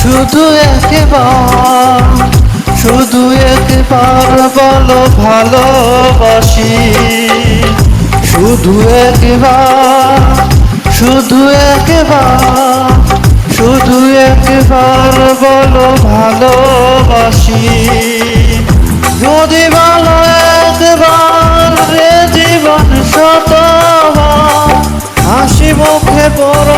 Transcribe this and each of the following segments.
শুধু একবার শুধু একবার বলো ভালোবাসি। শুধু একবার শুধু একবার শুধু একবার বলো ভালোবাসি। যদি বলো একবার রে জীবন শতবার, হাসি মুখে পড়ব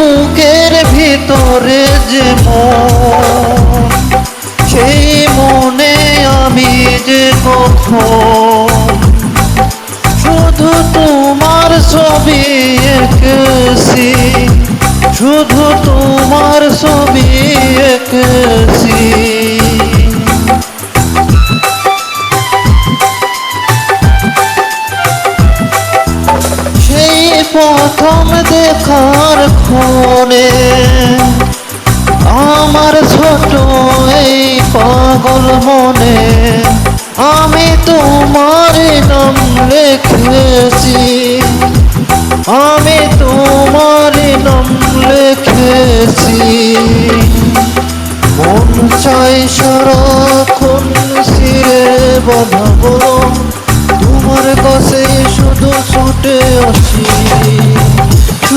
বুকের ভিতরে যে মন, সেই মনে আমি যে কখন। শুধু তোমার ছবি এঁকেছি, শুধু তোমার ছবি এঁকেছি। প্রথম দেখার ক্ষণে আমার ছোট এই পাগল মনে আমি তোমার নাম লিখেছি। আমি তোমার নাম লিখেছি। মন চাই সারাক্ষণ সিরে বাঁধাবো তোমার কাছে শুধু ছুটে আসি।